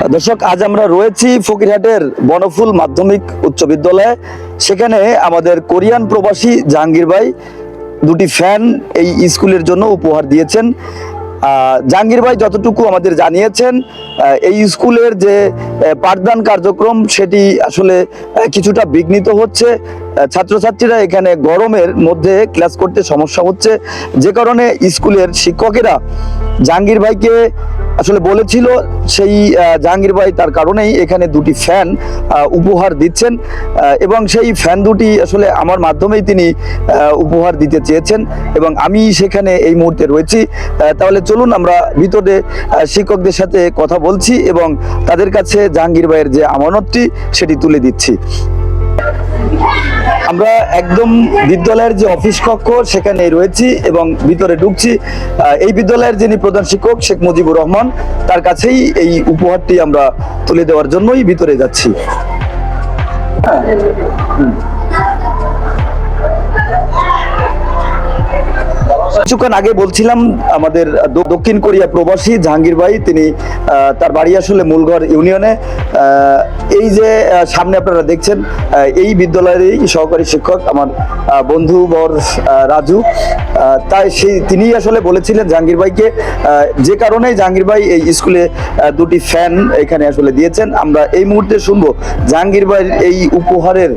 দর্শক, আজ আমরা রয়েছি ফকিরহাটের বনফুল মাধ্যমিক উচ্চ বিদ্যালয়ে। সেখানে আমাদের কোরিয়ান প্রবাসী জাহাঙ্গীর ভাই দুটি ফ্যান এই স্কুলের জন্য উপহার দিয়েছেন। জাহাঙ্গীর ভাই যতটুকু আমাদের জানিয়েছেন এই স্কুলের যে পাঠদান কার্যক্রম, সেটি আসলে কিছুটা বিঘ্নিত হচ্ছে। ছাত্রছাত্রীরা এখানে গরমের মধ্যে ক্লাস করতে সমস্যা হচ্ছে। যে কারণে স্কুলের শিক্ষকেরা জাহাঙ্গীর ভাইকে আসলে বলেছিল সেই জাহাঙ্গীর ভাই তার কারণেই এখানে দুটি ফ্যান উপহার দিচ্ছেন এবং সেই ফ্যান দুটি আসলে আমার মাধ্যমেই তিনি উপহার দিতে চেয়েছেন, এবং আমি সেখানে এই মুহূর্তে রয়েছি। তাহলে চলুন আমরা ভিতরে শিক্ষকদের সাথে কথা বলছি এবং তাদের কাছে জাহাঙ্গীর ভাইয়ের যে আমানতটি সেটি তুলে দিচ্ছি। আমরা একদম বিদ্যালয়ের যে অফিস কক্ষ সেখানে রয়েছি এবং ভিতরে ঢুকছি। এই বিদ্যালয়ের যিনি প্রধান শিক্ষক, শেখ মুজিবুর রহমান, তার কাছেই এই উপহারটি আমরা তুলে দেওয়ার জন্যই ভিতরে যাচ্ছি। কিছুক্ষণ আগে বলছিলাম, আমাদের দক্ষিণ কোরিয়া প্রবাসী জাহাঙ্গীর ভাই, তিনি তার বাড়ি আসলে মূলঘর ইউনিয়নে। এই যে সামনে আপনারা দেখছেন এই বিদ্যালয়েরই সহকারী শিক্ষক আমার বন্ধু বর রাজু। তাই সেই তিনি আসলে বলেছিলেন জাহাঙ্গীর ভাইকে যে কারণে জাহাঙ্গীর ভাই এই স্কুলে দুটি ফ্যান এখানে আসলে দিয়েছেন। আমরা এই মুহূর্তে শুনব জাহাঙ্গীর ভাইয়ের এই উপহারের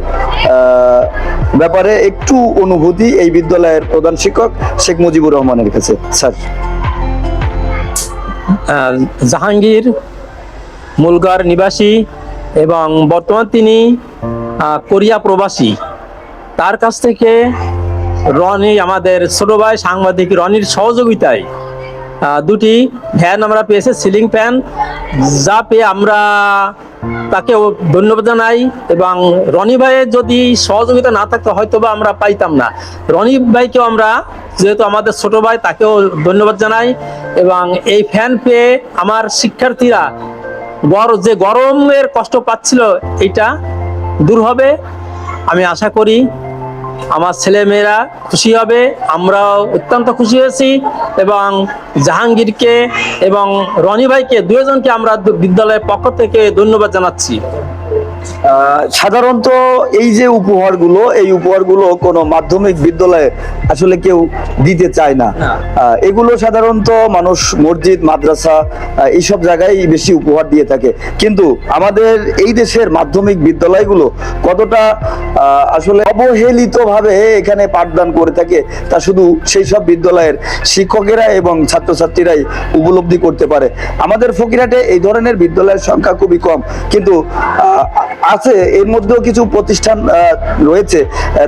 ব্যাপারে একটু অনুভূতি এই বিদ্যালয়ের প্রধান শিক্ষক শেখ মুজিবুর রহমানের কাছে। স্যার। জাহাঙ্গীর মুলগার নিবাসী এবং বর্তমান তিনি কোরিয়া প্রবাসী। তার কাছ থেকে রনি, আমাদের ছোট ভাই সাংবাদিক রনির সহযোগিতায় দুটি ফ্যান আমরা পেয়েছি সিলিং ফ্যান যা পেয়ে আমরা তাকে ধন্যবাদ জানাই এবং রনি ভাইয়ের যদি সহযোগিতা না থাকতো হয়তো বা আমরা পাইতাম না। রনি ভাইকেও আমরা, যেহেতু আমাদের ছোট ভাই, তাকেও ধন্যবাদ জানাই এবং এই ফ্যান পেয়ে আমার শিক্ষার্থীরা বড় যে গরমের কষ্ট পাচ্ছিল এটা দূর হবে। আমি আশা করি আমার ছেলে মেয়েরা খুশি হবে, আমরাও অত্যন্ত খুশি হয়েছি এবং জাহাঙ্গীরকে এবং রনি ভাইকে, দুজনকে আমরা বিদ্যালয়ের পক্ষ থেকে ধন্যবাদ জানাচ্ছি। সাধারণত এই যে উপহারগুলো এই উপহারগুলো কোনো মাধ্যমিক বিদ্যালয়ে আসলে কেউ দিতে চায় না। এগুলো সাধারণত মানুষ মসজিদ মাদ্রাসা এইসব জায়গায় বেশি উপহার দিয়ে থাকে। কিন্তু আমাদের এই দেশের মাধ্যমিক বিদ্যালয়গুলো কতটা আসলে অবহেলিত ভাবে এখানে পাঠদান করে থাকে তা শুধু সেই সব বিদ্যালয়ের শিক্ষকেরা এবং ছাত্রছাত্রীরাই উপলব্ধি করতে পারে। আমাদের ফকিরহাটে এই ধরনের বিদ্যালয়ের সংখ্যা খুবই কম। কিন্তু আছে, এর মধ্যেও কিছু প্রতিষ্ঠান রয়েছে।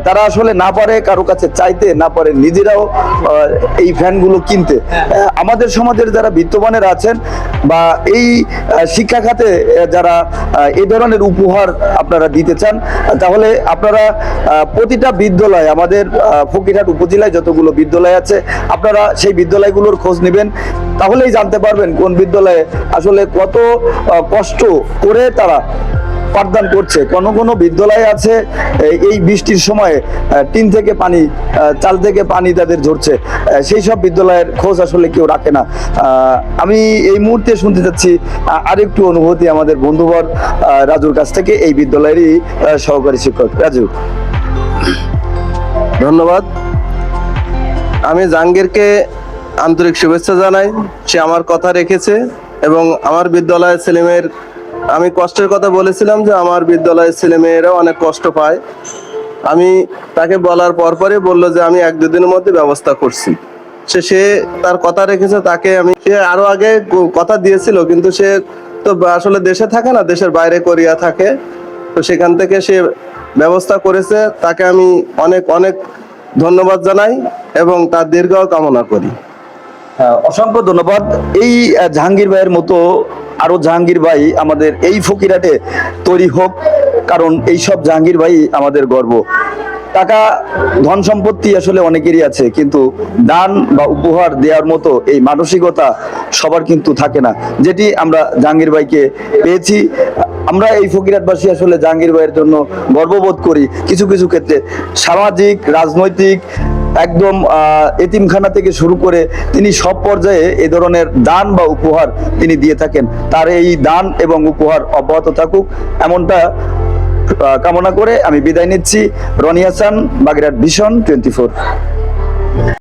তারা আসলে না পারে, কারও কাছে চাইতে না পারে, নিজেরাও এই ফ্যানগুলো কিনতে। আমাদের সমাজের যারা বিত্তবানের আছেন বা এই শিক্ষা খাতে যারা এ ধরনের উপহার আপনারা দিতে চান, তাহলে আপনারা প্রতিটা বিদ্যালয়, আমাদের ফকিরহাট উপজেলায় যতগুলো বিদ্যালয় আছে, আপনারা সেই বিদ্যালয়গুলোর খোঁজ নেবেন। তাহলেই জানতে পারবেন কোন বিদ্যালয়ে আসলে কত কষ্ট করে তারা পাঠদান করছে। কোন কোন বিদ্যালয় আছে এই- বৃষ্টির সময়ে টিন থেকে পানি চাল থেকে পানি তাদের ঝরছে। সেই সব বিদ্যালয়ের খোঁজ আসলে কেউ রাখে না। আমি এই মুহূর্তে শুনতে চাচ্ছি আরেকটু অনুভূতি আমাদের বন্ধুবর রাজুর কাছ থেকে, এই বিদ্যালয়েরই সহকারী শিক্ষক। রাজু। ধন্যবাদ। আমি জাহাঙ্গীরকে আন্তরিক শুভেচ্ছা জানাই। সে আমার কথা রেখেছে এবং আমার বিদ্যালয়ের ছেলেমেয়ের আমি কষ্টের কথা বলেছিলাম যে আমার বিদ্যালয়ের ছেলেমেয়েরাও অনেক কষ্ট পায়। আমি তাকে বলার পরপরই বলল যে আমি এক দুদিনের মধ্যে ব্যবস্থা করছি। সে সে তার কথা রেখেছে তাকে আমি সে আরও আগে কথা দিয়েছিল কিন্তু সে তো আসলে দেশে থাকে না দেশের বাইরে কোরিয়া থাকে। তো সেখান থেকে সে ব্যবস্থা করেছে তাকে আমি অনেক অনেক ধন্যবাদ জানাই এবং তার দীর্ঘ কামনা করি। আহ, অসংখ্য ধন্যবাদ। এই জাহাঙ্গীর ভাইয়ের মতো আরও জাহাঙ্গীর ভাই আমাদের এই ফকিরাটে তৈরি হোক, কারণ এই সব জাহাঙ্গীর ভাই আমাদের গর্ব। টাকা, ধন সম্পত্তি আসলে অনেকেরই আছে, কিন্তু দান বা উপহার দেওয়ার মতো এই মানসিকতা সবার কিন্তু থাকে না। যেটি আমরা জাহাঙ্গীর ভাইকে পেয়েছি। আমরা এই ফকিরাটবাসী আসলে জাহাঙ্গীর ভাইয়ের জন্য গর্ববোধ করি। কিছু কিছু ক্ষেত্রে সামাজিক, রাজনৈতিক একদম এতিমখানা থেকে শুরু করে তিনি সব পর্যায়ে এ ধরনের দান বা উপহার তিনি দিয়ে থাকেন। তার এই দান এবং উপহার অব্যাহত থাকুক, এমনটা কামনা করে আমি বিদায় নিচ্ছি। Rony Hasan vision twenty four.